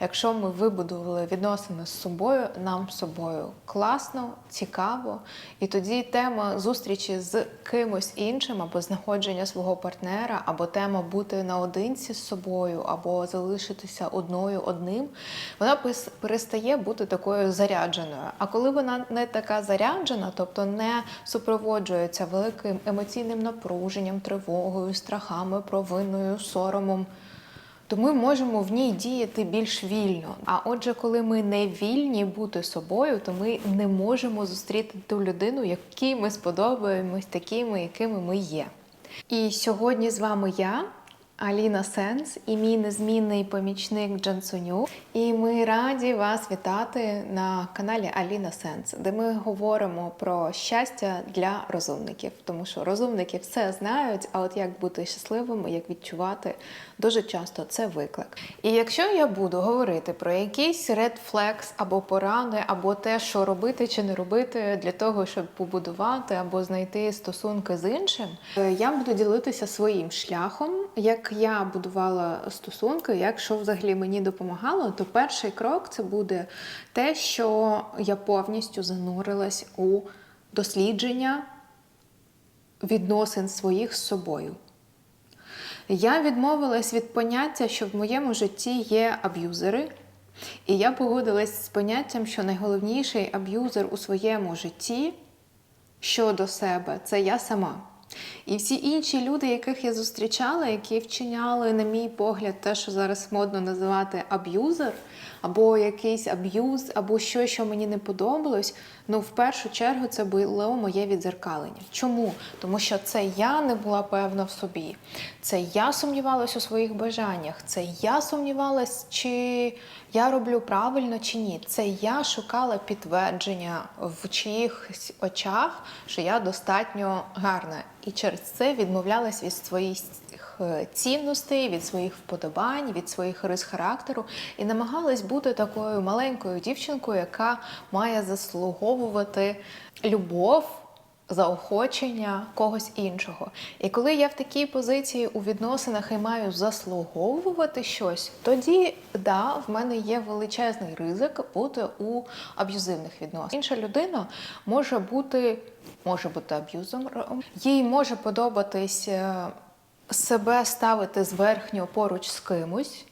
Якщо ми вибудували відносини з собою, нам з собою класно, цікаво, і тоді тема зустрічі з кимось іншим або знаходження свого партнера, або тема бути наодинці з собою, або залишитися одною одним, вона перестає бути такою зарядженою. А коли вона не така заряджена, тобто не супроводжується великим емоційним напруженням, тривогою, страхами, провиною, соромом то ми можемо в ній діяти більш вільно. А отже, коли ми не вільні бути собою, то ми не можемо зустріти ту людину, якій ми сподобаємось, такими, якими ми є. І сьогодні з вами я. Аліна Сенс і мій незмінний помічник Джансоню. І ми раді вас вітати на каналі Аліна Сенс, де ми говоримо про щастя для розумників, тому що розумники все знають, а от як бути щасливими, як відчувати, дуже часто це виклик. І якщо я буду говорити про якийсь red flags або порани, або те, що робити чи не робити для того, щоб побудувати або знайти стосунки з іншим, е, я буду ділитися своїм шляхом, як я будувала стосунки, як що взагалі мені допомагало, то перший крок це буде те, що я повністю занурилась у дослідження відносин своїх з собою. Я відмовилась від поняття, що в моєму житті є аб'юзери, і я погодилась з поняттям, що найголовніший аб'юзер у своєму житті щодо себе це я сама. І всі інші люди, яких я зустрічала, які вчиняли, на мій погляд, те, що зараз модно називати аб'юзер, або якийсь аб'юз, або щось, що мені не подобалось, ну в першу чергу це було моє відзеркалення. Чому? Тому що це я не була певна в собі, це я сумнівалась у своїх бажаннях, це я сумнівалась, чи я роблю правильно чи ні. Це я шукала підтвердження в чиїхось очах, що я достатньо гарна. І через це відмовлялась від своїх е, цінностей, від своїх вподобань, від своїх рис характеру і намагалась бути такою маленькою дівчинкою, яка має заслуговувати любов. Заохочення когось іншого. І коли я в такій позиції у відносинах і маю заслуговувати щось, тоді да, в мене є величезний ризик бути у аб'юзивних відносинах. Інша людина може бути, може бути аб'юзером, їй може подобатись е, себе ставити зверхньо поруч з кимось,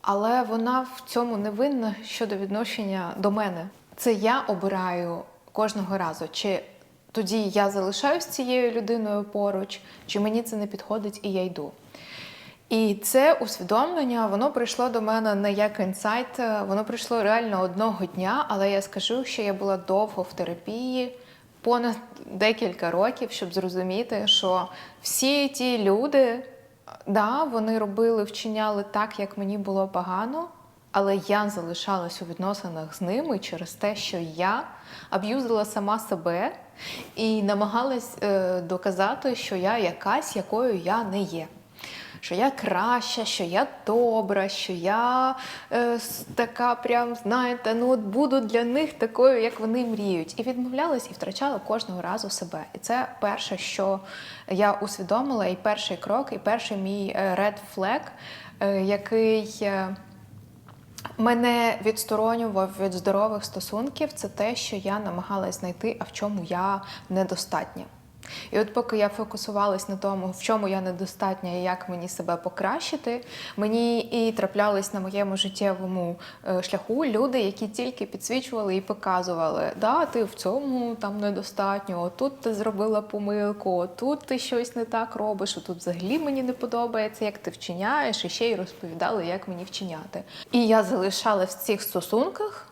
але вона в цьому не винна щодо відношення до мене. Це я обираю кожного разу, чи тоді я залишаюсь цією людиною поруч, чи мені це не підходить і я йду. І це усвідомлення, воно прийшло до мене не як інсайт, е, воно прийшло реально одного дня, але я скажу, що я була довго в терапії, понад декілька років, щоб зрозуміти, що всі ті люди, да, вони робили, вчиняли так, як мені було погано, але я залишалась у відносинах з ними через те, що я аб'юзила сама себе і намагалась е, доказати, що я якась, якою я не є. Що я краща, що я добра, що я е, така, прям, знаєте, ну от буду для них такою, як вони мріють. І відмовлялась і втрачала кожного разу себе. І це перше, що я усвідомила, і перший крок, і перший мій е, red flag, е, який. Мене відсторонював від здорових стосунків це те, що я намагалась знайти, а в чому я недостатня. І от поки я фокусувалась на тому, в чому я недостатня і як мені себе покращити, мені і траплялись на моєму життєвому е, шляху люди, які тільки підсвічували і показували, да, ти в цьому там недостатньо, отут ти зробила помилку, отут ти щось не так робиш, отут взагалі мені не подобається, як ти вчиняєш, і ще й розповідали, як мені вчиняти. І я залишалась в цих стосунках.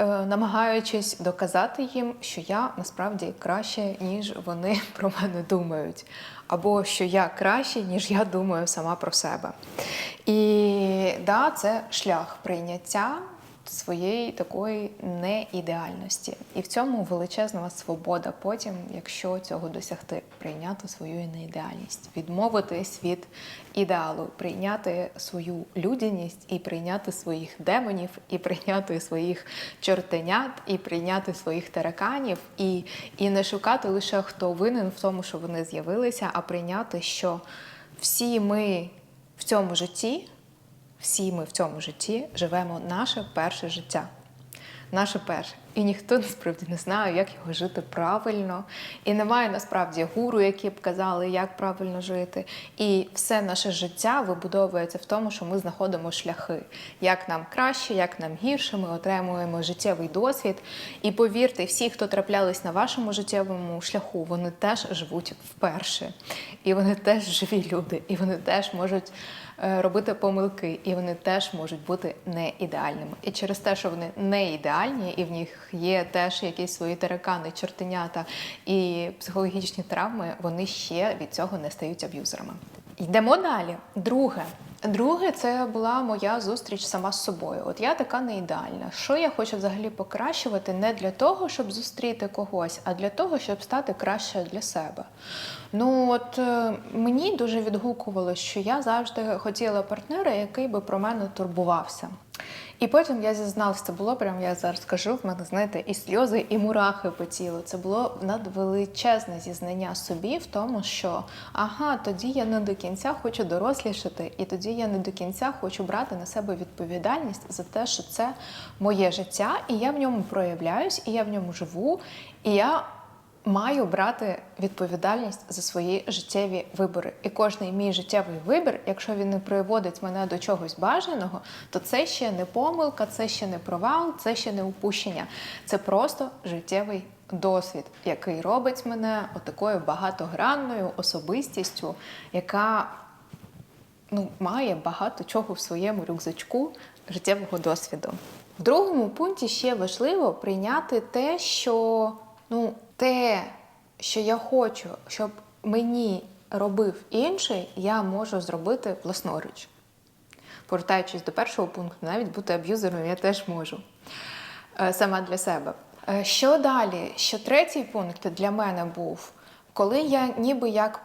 Е, намагаючись доказати їм, що я насправді краще, ніж вони про мене думають, або що я краще, ніж я думаю сама про себе. І да, це шлях прийняття своєї такої неідеальності. І в цьому величезна свобода потім, якщо цього досягти, прийняти свою неідеальність, відмовитись від ідеалу, прийняти свою людяність і прийняти своїх демонів, і прийняти своїх чортенят, і прийняти своїх тараканів, і, і не шукати лише хто винен в тому, що вони з'явилися, а прийняти, що всі ми в цьому житті всі ми в цьому житті живемо наше перше життя. Наше перше. І ніхто насправді не знає, як його жити правильно. І немає насправді гуру, які б казали, як правильно жити. І все наше життя вибудовується в тому, що ми знаходимо шляхи, як нам краще, як нам гірше. Ми отримуємо життєвий досвід. І повірте, всі, хто траплялись на вашому життєвому шляху, вони теж живуть вперше. І вони теж живі люди, і вони теж можуть робити помилки, і вони теж можуть бути не ідеальними. І через те, що вони не ідеальні, і в них є теж якісь свої таракани, чортенята і психологічні травми, вони ще від цього не стають аб'юзерами. Йдемо далі. Друге. Друге, це була моя зустріч сама з собою. От я така не ідеальна. Що я хочу взагалі покращувати не для того, щоб зустріти когось, а для того, щоб стати краще для себе. Ну от е, мені дуже відгукувало, що я завжди хотіла партнера, який би про мене турбувався. І потім я зізналася, це було прям, я зараз скажу, в мене, знаєте, і сльози, і мурахи по тілу. Це було надвеличезне зізнання собі в тому, що ага, тоді я не до кінця хочу дорослішати, і тоді я не до кінця хочу брати на себе відповідальність за те, що це моє життя, і я в ньому проявляюсь, і я в ньому живу, і я маю брати відповідальність за свої життєві вибори. І кожний мій життєвий вибір, якщо він не приводить мене до чогось бажаного, то це ще не помилка, це ще не провал, це ще не упущення. Це просто життєвий досвід, який робить мене отакою багатогранною особистістю, яка ну, має багато чого в своєму рюкзачку життєвого досвіду. В другому пункті ще важливо прийняти те, що ну, те, що я хочу, щоб мені робив інший, я можу зробити власноруч. Повертаючись до першого пункту, навіть бути аб'юзером я теж можу е, сама для себе. Е, Що далі? Що третій пункт для мене був, коли я ніби як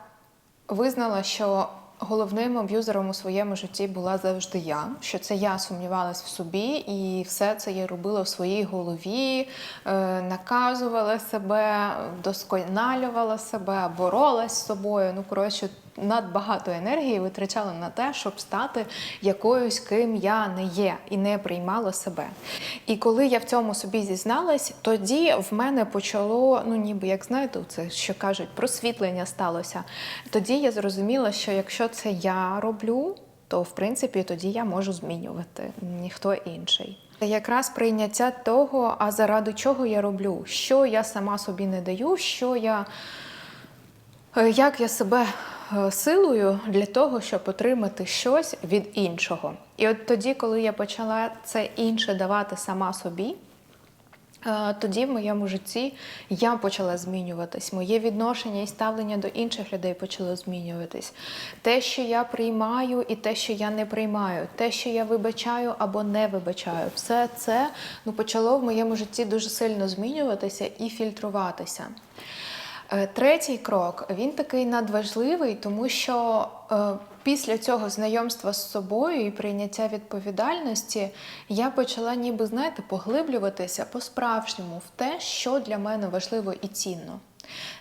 визнала, що головним аб'юзером у своєму житті була завжди я, що це я сумнівалась в собі, і все це я робила в своїй голові, е, наказувала себе, досконалювала себе, боролась з собою. Ну, коротше, надбагато енергії витрачала на те, щоб стати якоюсь, ким я не є, і не приймала себе. І коли я в цьому собі зізналась, тоді в мене почало, ну ніби як знаєте, це що кажуть, просвітлення сталося. Тоді я зрозуміла, що якщо це я роблю, то в принципі тоді я можу змінювати ніхто інший. Якраз прийняття того, а заради чого я роблю, що я сама собі не даю, що я як я себе е, силую для того, щоб отримати щось від іншого. І от тоді, коли я почала це інше давати сама собі. е, Тоді в моєму житті я почала змінюватись. Моє відношення і ставлення до інших людей почало змінюватись. Те, що я приймаю, і те, що я не приймаю, те, що я вибачаю або не вибачаю, все це ну, почало в моєму житті дуже сильно змінюватися і фільтруватися. Е, Третій крок він такий надважливий, тому що е, після цього знайомства з собою і прийняття відповідальності я почала, ніби знаєте, поглиблюватися по-справжньому в те, що для мене важливо і цінно.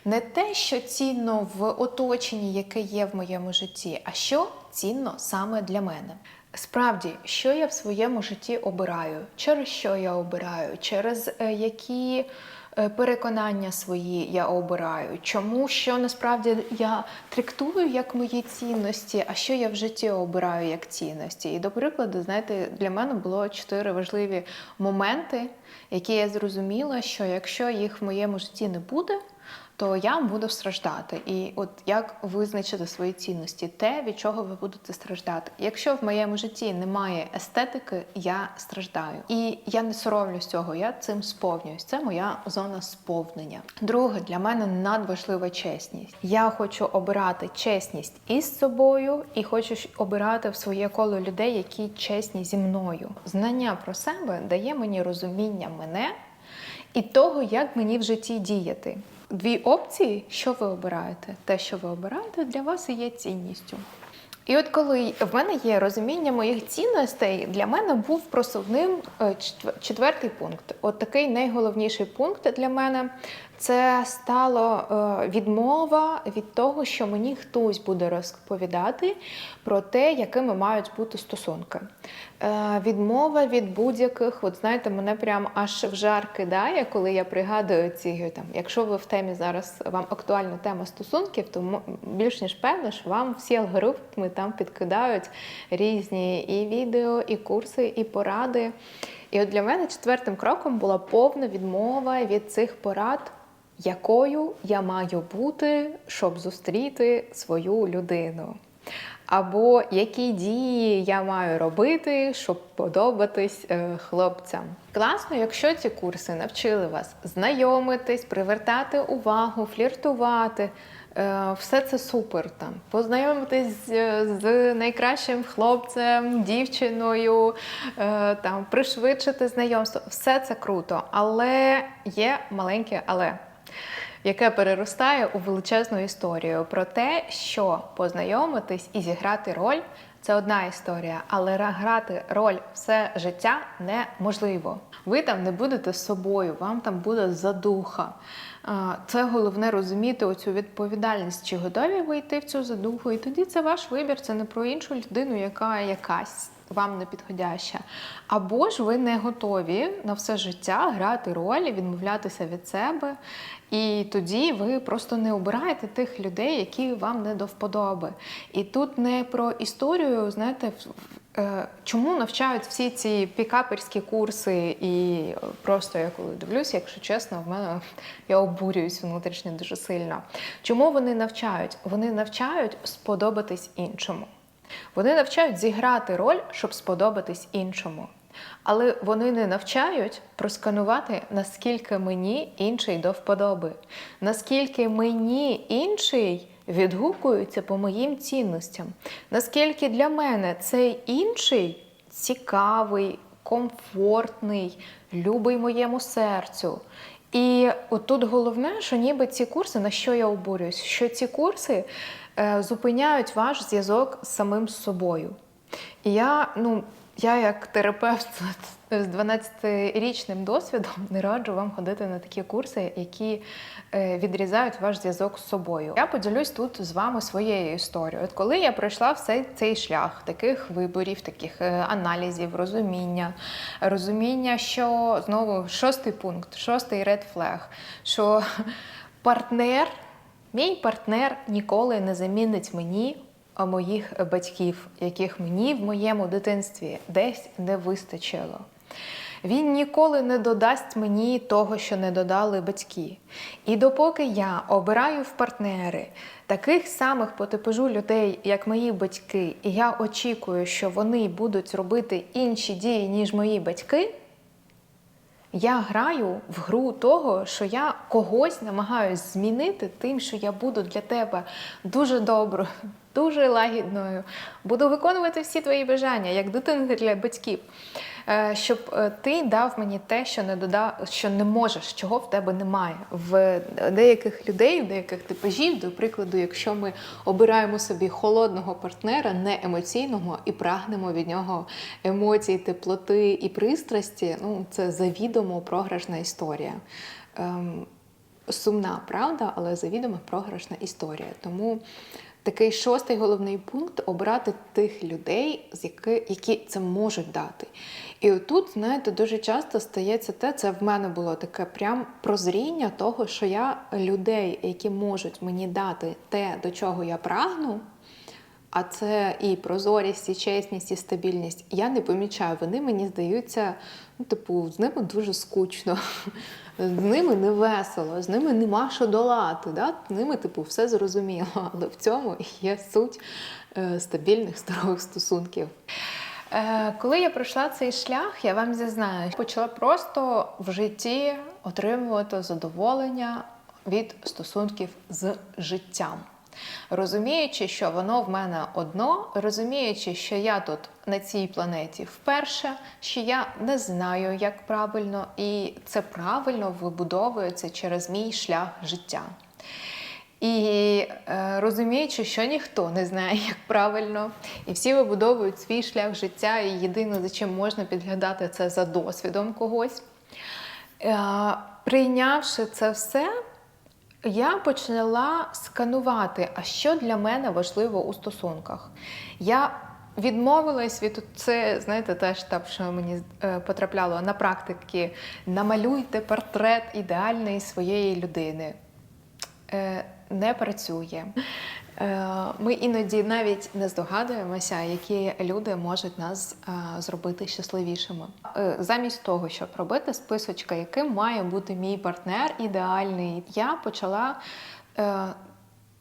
Не те, що цінно в оточенні, яке є в моєму житті, а що цінно саме для мене. Справді, що я в своєму житті обираю, через що я обираю, через е, які переконання свої я обираю, чому що насправді я трактую як мої цінності, а що я в житті обираю як цінності. І до прикладу, знаєте, для мене було чотири важливі моменти, які я зрозуміла, що якщо їх в моєму житті не буде, то я буду страждати. І от як визначити свої цінності, те, від чого ви будете страждати. Якщо в моєму житті немає естетики, я страждаю. І я не соромлюсь цього, я цим сповнююсь. Це моя зона сповнення. Друге, для мене надважлива чесність. Я хочу обирати чесність із собою і хочу обирати в своє коло людей, які чесні зі мною. Знання про себе дає мені розуміння мене і того, як мені в житті діяти. Дві опції, що ви обираєте? Те, що ви обираєте, для вас і є цінністю. І от коли в мене є розуміння моїх цінностей, для мене був просувним е, четвертий пункт. От такий найголовніший пункт для мене це стало е, відмова від того, що мені хтось буде розповідати про те, якими мають бути стосунки. Е, Відмова від будь-яких, от знаєте, мене прям аж в жар кидає, коли я пригадую ці там. Якщо ви в темі зараз вам актуальна тема стосунків, то більш ніж певно, що вам всі алгоритми там підкидають різні і відео, і курси, і поради. І от для мене четвертим кроком була повна відмова від цих порад, якою я маю бути, щоб зустріти свою людину. Або які дії я маю робити, щоб подобатись е, хлопцям. Класно, якщо ці курси навчили вас знайомитись, привертати увагу, фліртувати. Е, Все це супер там. Познайомитись з, з найкращим хлопцем, дівчиною, е, там пришвидшити знайомство. Все це круто, але є маленьке але яке переростає у величезну історію про те, що познайомитись і зіграти роль це одна історія, але грати роль все життя неможливо. Ви там не будете собою, вам там буде задуха. Це головне розуміти оцю відповідальність, чи готові ви йти в цю задуху, і тоді це ваш вибір, це не про іншу людину, яка якась вам не підходяща. Або ж ви не готові на все життя грати роль, відмовлятися від себе. І тоді ви просто не обираєте тих людей, які вам не до вподоби. І тут не про історію, знаєте, е, чому навчають всі ці пікаперські курси, і просто я коли дивлюся, якщо чесно, в мене я обурююсь внутрішньо дуже сильно. Чому вони навчають? Вони навчають сподобатись іншому. Вони навчають зіграти роль, щоб сподобатись іншому. Але вони не навчають просканувати, наскільки мені інший до вподоби, наскільки мені інший відгукується по моїм цінностям, наскільки для мене цей інший цікавий, комфортний, любий моєму серцю. І отут головне, що ніби ці курси, на що я обурююсь, що ці курси зупиняють ваш зв'язок з самим собою. І я, ну, я як терапевт з 12-річним досвідом не раджу вам ходити на такі курси, які е, відрізають ваш зв'язок з собою. Я поділюсь тут з вами своєю історією. От коли я пройшла все цей шлях таких виборів, таких е, аналізів, розуміння, розуміння, що знову шостий пункт, шостий ред флег, що партнер, мій партнер ніколи не замінить мені моїх батьків, яких мені в моєму дитинстві десь не вистачило. Він ніколи не додасть мені того, що не додали батьки. І допоки я обираю в партнери таких самих по типажу людей, як мої батьки, і я очікую, що вони будуть робити інші дії, ніж мої батьки, я граю в гру того, що я когось намагаюсь змінити тим, що я буду для тебе дуже доброю, дуже лагідною, буду виконувати всі твої бажання, як дитинка для батьків, щоб е, ти дав мені те, що не додав, що не можеш, чого в тебе немає. В деяких людей, в деяких типажів, до прикладу, якщо ми обираємо собі холодного партнера, не емоційного, і прагнемо від нього емоцій, теплоти і пристрасті, ну це завідомо програшна історія. Ем, сумна правда, але завідомо програшна історія. Тому такий шостий головний пункт обрати тих людей, з які, які це можуть дати. І отут, знаєте, дуже часто стається те, це в мене було таке прям прозріння того, що я людей, які можуть мені дати те, до чого я прагну. А це і прозорість, і чесність, і стабільність. Я не помічаю. Вони мені здаються, ну, типу, з ними дуже скучно, з ними не весело, з ними нема що долати. Да? З ними, типу, все зрозуміло. Але в цьому є суть е, стабільних здорових стосунків. Е, коли я пройшла цей шлях, я вам зізнаю, почала просто в житті отримувати задоволення від стосунків з життям. Розуміючи, що воно в мене одно, розуміючи, що я тут на цій планеті вперше, що я не знаю, як правильно, і це правильно вибудовується через мій шлях життя. І е, розуміючи, що ніхто не знає, як правильно, і всі вибудовують свій шлях життя, і єдине, за чим можна підглядати, це за досвідом когось. Е, прийнявши це все, я почала сканувати, а що для мене важливо у стосунках. Я відмовилась від це, знаєте, теж так, що мені е, потрапляло на практики: намалюйте портрет ідеальної своєї людини. Е, не працює. Е, Ми іноді навіть не здогадуємося, які люди можуть нас е, зробити щасливішими. Замість того, щоб робити списочка, яким має бути мій партнер ідеальний, я почала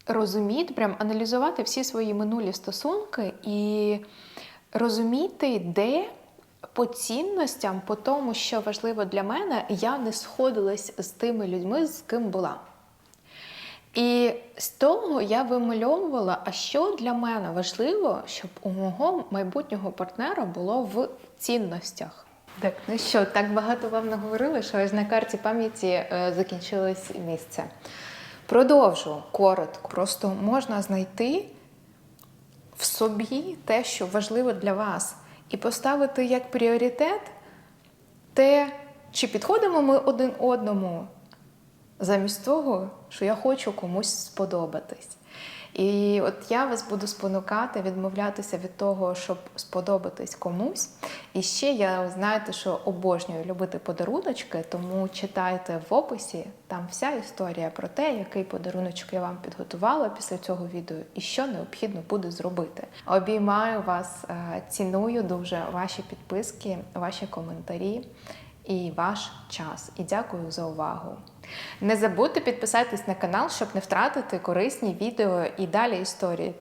розуміти, прям аналізувати всі свої минулі стосунки і розуміти, де по цінностям, по тому, що важливо для мене, я не сходилась з тими людьми, з ким була. І з того я вимальовувала, а що для мене важливо, щоб у мого майбутнього партнера було в цінностях. Так, ну що, так багато вам наговорили, що аж на карті пам'яті е, закінчилось місце. Продовжу коротко. Просто можна знайти в собі те, що важливо для вас, і поставити як пріоритет те, чи підходимо ми один одному, замість того, що я хочу комусь сподобатись. І от я вас буду спонукати відмовлятися від того, щоб сподобатись комусь. І ще я знаєте, що обожнюю любити подаруночки, тому читайте в описі там вся історія про те, який подаруночок я вам підготувала після цього відео і що необхідно буде зробити. Обіймаю вас, е, ціную дуже ваші підписки, ваші коментарі і ваш час. І дякую за увагу. Не забудьте підписатись на канал, щоб не втратити корисні відео і далі історії.